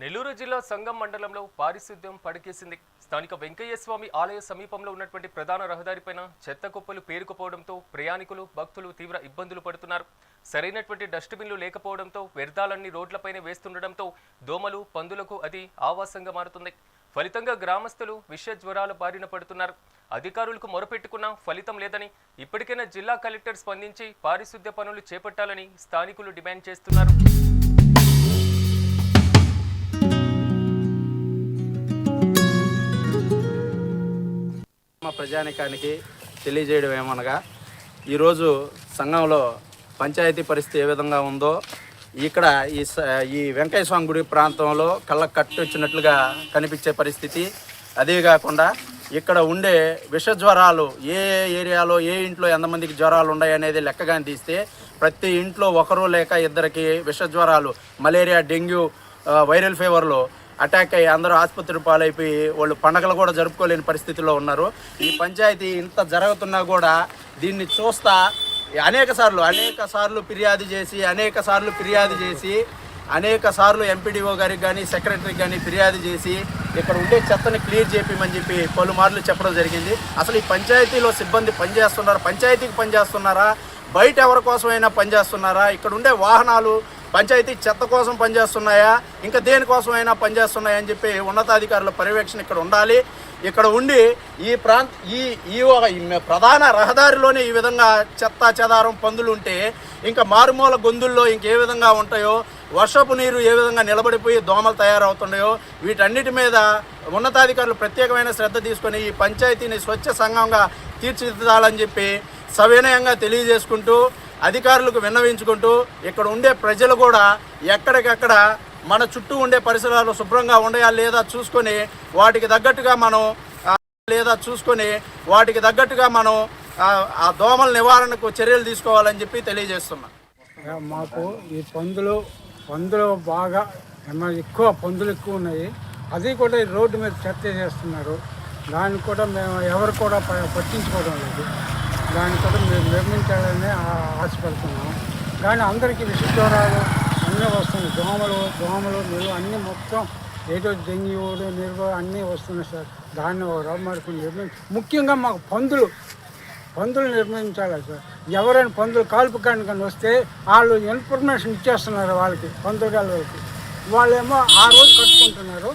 నెల్లూరు జిల్లా సంగం మండలంలో పారిశుద్ధ్యం పడకేసింది. స్థానిక వెంకయ్య స్వామి ఆలయ సమీపంలో ఉన్నటువంటి ప్రధాన రహదారిపైన చెత్త కుప్పలు పేరుకుపోవడంతో ప్రయాణికులు భక్తులు తీవ్ర ఇబ్బందులు పడుతున్నారు. సరైనటువంటి డస్ట్బిన్లు లేకపోవడంతో వ్యర్థాలన్నీ రోడ్లపైనే వేస్తుండటంతో దోమలు పందులకు అది ఆవాసంగా మారుతుంది. ఫలితంగా గ్రామస్తులు విష జ్వరాల బారిన పడుతున్నారు. అధికారులకు మొరపెట్టుకున్నా ఫలితం లేదని ఇప్పటికైనా జిల్లా కలెక్టర్ స్పందించి పారిశుద్ధ్య పనులు చేపట్టాలని స్థానికులు డిమాండ్ చేస్తున్నారు. మా ప్రజానికానికి తెలియజేయడం ఏమనగా ఈరోజు సంఘంలో పంచాయతీ పరిస్థితి ఏ విధంగా ఉందో ఇక్కడ ఈ స- ఈ వెంకయ్య స్వామి గుడి ప్రాంతంలో కళ్ళ కట్టు వచ్చినట్లుగా కనిపించే పరిస్థితి. అదే కాకుండా ఇక్కడ ఉండే విష జ్వరాలు ఏ ఏరియాలో ఏ ఇంట్లో ఎంతమందికి జ్వరాలు ఉన్నాయి అనేది లెక్కగాని తీస్తే ప్రతి ఇంట్లో ఒకరు లేక ఇద్దరికి విష జ్వరాలు మలేరియా డెంగ్యూ వైరల్ ఫీవర్లు అటాక్ అయ్యి అందరూ ఆసుపత్రి పాలైపోయి వాళ్ళు పండగలు కూడా జరుపుకోలేని పరిస్థితిలో ఉన్నారు. ఈ పంచాయతీ ఇంత జరుగుతున్నా కూడా దీన్ని చూస్తా అనేక సార్లు అనేక సార్లు ఫిర్యాదు చేసి అనేక సార్లు ఫిర్యాదు చేసి అనేక సార్లు ఎంపీడీఓ గారికి కానీ సెక్రటరీకి కానీ ఫిర్యాదు చేసి ఇక్కడ ఉండే చెత్తని క్లియర్ చేపిమని చెప్పి పలుమార్లు చెప్పడం జరిగింది. అసలు ఈ పంచాయతీలో సిబ్బంది పనిచేస్తున్నారా? పంచాయతీకి పనిచేస్తున్నారా? బయట ఎవరి కోసమైనా పనిచేస్తున్నారా? ఇక్కడ ఉండే వాహనాలు పంచాయతీ చెత్త కోసం పనిచేస్తున్నాయా? ఇంకా దేనికోసమైనా పనిచేస్తున్నాయా అని చెప్పి ఉన్నతాధికారుల పర్యవేక్షణ ఇక్కడ ఉండాలి. ఇక్కడ ఉండి ఈ ప్రాంత ఈ ఈ ఒక- ప్రధాన రహదారిలోనే ఈ విధంగా చెత్త చెదారం పందులు ఉంటే ఇంకా మారుమూల గొంతుల్లో ఇంకే విధంగా ఉంటాయో వర్షపు నీరు ఏ విధంగా నిలబడిపోయి దోమలు తయారవుతున్నాయో వీటన్నిటి మీద ఉన్నతాధికారులు ప్రత్యేకమైన శ్రద్ధ తీసుకొని ఈ పంచాయతీని స్వచ్ఛ సంఘంగా తీర్చిదిద్దాలని చెప్పి సవినయంగా తెలియజేసుకుంటూ అధికారులకు విన్నవించుకుంటూ ఇక్కడ ఉండే ప్రజలు కూడా ఎక్కడికక్కడ మన చుట్టూ ఉండే పరిసరాలు శుభ్రంగా ఉన్నాయా లేదా చూసుకొని వాటికి తగ్గట్టుగా మనం లేదా చూసుకొని వాటికి తగ్గట్టుగా మనం ఆ, దోమల నివారణకు చర్యలు తీసుకోవాలని చెప్పి తెలియజేస్తున్నాం. మాకు ఈ పందులు పందులు బాగా ఎక్కువ పందులు ఎక్కువ ఉన్నాయి. అది కూడా ఈ రోడ్డు మీద చెత్త చేస్తున్నారు. దాన్ని కూడా మేము ఎవరు కూడా పట్టించుకోవడం లేదు. దాన్ని కూడా మేము నిర్మించాలని ఆశపడుతున్నాం. కానీ అందరికీ విషజ్వరాలు అన్నీ వస్తున్నాయి. దోమలు దోమలు మీరు అన్నీ మొత్తం ఏదో డెంగ్యూలు నిర్వ అన్నీ వస్తున్నాయి సార్. దాన్ని రమ్మడికి నిర్మించి ముఖ్యంగా మాకు పందులు పందులు నిర్మించాలి సార్. ఎవరైనా పందులు కాల్పు కానీ వస్తే వాళ్ళు ఇన్ఫర్మేషన్ ఇచ్చేస్తున్నారు వాళ్ళకి పందులు వాళ్ళకి వాళ్ళేమో ఆ రోజు కట్టుకుంటున్నారు.